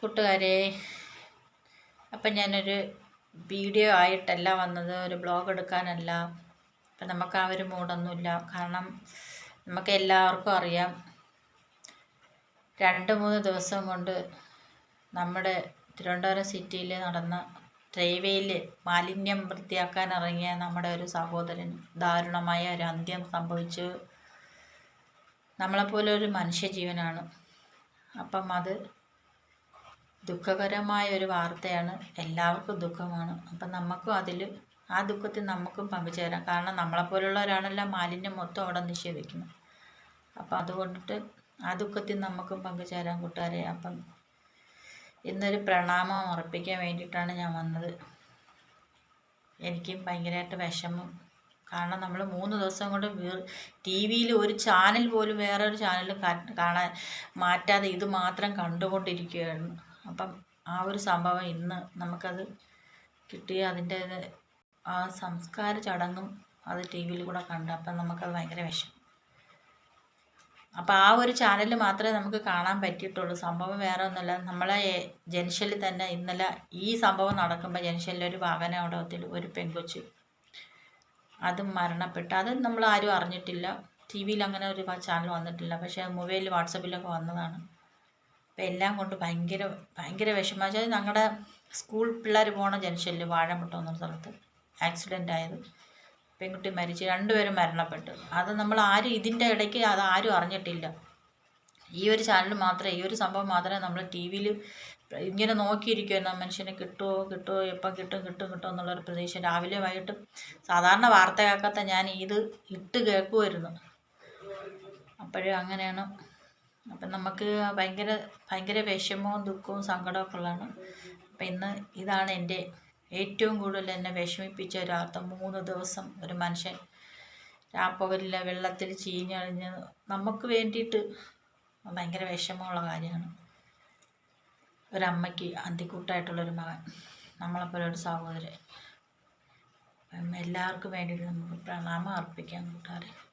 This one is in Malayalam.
കൂട്ടുകാരെ അപ്പം ഞാനൊരു വീഡിയോ ആയിട്ടല്ല വന്നത് ഒരു ബ്ലോഗ് എടുക്കാനല്ല. അപ്പം നമുക്ക് ആ ഒരു മൂഡൊന്നുമില്ല കാരണം നമുക്ക് എല്ലാവർക്കും അറിയാം രണ്ട് മൂന്ന് ദിവസം കൊണ്ട് നമ്മുടെ തിരുവനന്തപുരം സിറ്റിയിൽ നടന്ന ട്രെയിവേയിൽ മാലിന്യം വൃത്തിയാക്കാൻ ഇറങ്ങിയ നമ്മുടെ ഒരു സഹോദരൻ ദാരുണമായ ഒരു അന്ത്യം സംഭവിച്ചു. നമ്മളെപ്പോലെ ഒരു മനുഷ്യജീവനാണ്. അപ്പം അത് ദുഃഖകരമായ ഒരു വാർത്തയാണ് എല്ലാവർക്കും ദുഃഖമാണ്. അപ്പം നമുക്കും അതിൽ ആ ദുഃഖത്തിൽ നമുക്കും പങ്കുചേരാം. കാരണം നമ്മളെപ്പോലുള്ളവരാണല്ലോ മാലിന്യം മൊത്തം അവിടെ നിക്ഷേപിക്കുന്നത്. അപ്പം അതുകൊണ്ടിട്ട് ആ ദുഃഖത്തിൽ നമുക്കും പങ്കുചേരാം കൂട്ടുകാരെ. അപ്പം ഇന്നൊരു പ്രണാമം ഉറപ്പിക്കാൻ വേണ്ടിയിട്ടാണ് ഞാൻ വന്നത്. എനിക്കും ഭയങ്കരമായിട്ട് വിഷമം. കാരണം നമ്മൾ മൂന്ന് ദിവസം കൊണ്ട് ടി വിയിൽ ഒരു ചാനൽ പോലും വേറൊരു ചാനൽ കാണാൻ മാറ്റാതെ ഇത് മാത്രം കണ്ടുകൊണ്ടിരിക്കുകയാണ് അപ്പം ആ ഒരു സംഭവം ഇന്ന് നമുക്കത് കിട്ടിയ അതിന്റെ ആ സംസ്കാര ചടങ്ങും അത് ടി വിയിൽ കൂടെ കണ്ട് അപ്പം നമുക്കത് ഭയങ്കര വിഷമം. അപ്പം ആ ഒരു ചാനലിൽ മാത്രമേ നമുക്ക് കാണാൻ പറ്റിയിട്ടുള്ളൂ. സംഭവം വേറെ ഒന്നുമല്ല. നമ്മളെ ജംഗ്ഷനിൽ തന്നെ ഇന്നലെ ഈ സംഭവം നടക്കുമ്പോൾ ജംഗ്ഷനിൽ ഒരു വാഹനാപകടത്തിൽ ഒരു പെൺകൊച്ച് അതും മരണപ്പെട്ടു. അത് നമ്മൾ ആരും അറിഞ്ഞിട്ടില്ല. ടി വിയിൽ അങ്ങനെ ഒരു ചാനൽ വന്നിട്ടില്ല. പക്ഷേ മൊബൈലിൽ വാട്സപ്പിലൊക്കെ വന്നതാണ്. അപ്പം എല്ലാം കൊണ്ട് ഭയങ്കര ഭയങ്കര വിഷമം. വെച്ചാൽ ഞങ്ങളുടെ സ്കൂൾ പിള്ളേർ പോണ ജംഗ്ഷനിൽ വാഴമുട്ട എന്ന സ്ഥലത്ത് ആക്സിഡന്റ് ആയത്. പെൺകുട്ടി മരിച്ച് രണ്ടുപേരും മരണപ്പെട്ടു. അത് നമ്മൾ ആരും ഇതിന്റെ ഇടയ്ക്ക് അത് ആരും അറിഞ്ഞിട്ടില്ല. ഈ ഒരു ചാനൽ മാത്രമേ ഈ ഒരു സംഭവം മാത്രമേ നമ്മൾ ടി വിയിൽ ഇങ്ങനെ നോക്കിയിരിക്കുമായിരുന്നു മനുഷ്യനെ കിട്ടുമോ കിട്ടുമോ എപ്പം കിട്ടും കിട്ടും കിട്ടും എന്നുള്ളൊരു പ്രതീക്ഷ രാവിലെ വൈകിട്ടും സാധാരണ വാർത്ത കേൾക്കാത്ത ഞാൻ ഇത് ഇട്ട് കേൾക്കുമായിരുന്നു അപ്പോഴും അങ്ങനെയാണ് അപ്പം നമുക്ക് ഭയങ്കര ഭയങ്കര വിഷമവും ദുഃഖവും സങ്കടമൊക്കെ ഉള്ളതാണ്. അപ്പം ഇന്ന് ഇതാണ് എന്റെ ഏറ്റവും കൂടുതൽ എന്നെ വിഷമിപ്പിച്ച ഒരു വാർത്ത മൂന്ന് ദിവസം ഒരു മനുഷ്യൻ രാപ്പകലില്ല വെള്ളത്തിൽ ചീഞ്ഞളിഞ്ഞ് നമുക്ക് വേണ്ടിയിട്ട് ഭയങ്കര വിഷമമുള്ള കാര്യമാണ്. ഒരമ്മയ്ക്ക് അന്തിക്കൂട്ടായിട്ടുള്ളൊരു മകൻ നമ്മളെപ്പോലെ ഒരു സഹോദരൻ. എല്ലാവർക്കും വേണ്ടിയിട്ട് നമുക്ക് പ്രണാമം അർപ്പിക്കാം കൂട്ടുകാരെ.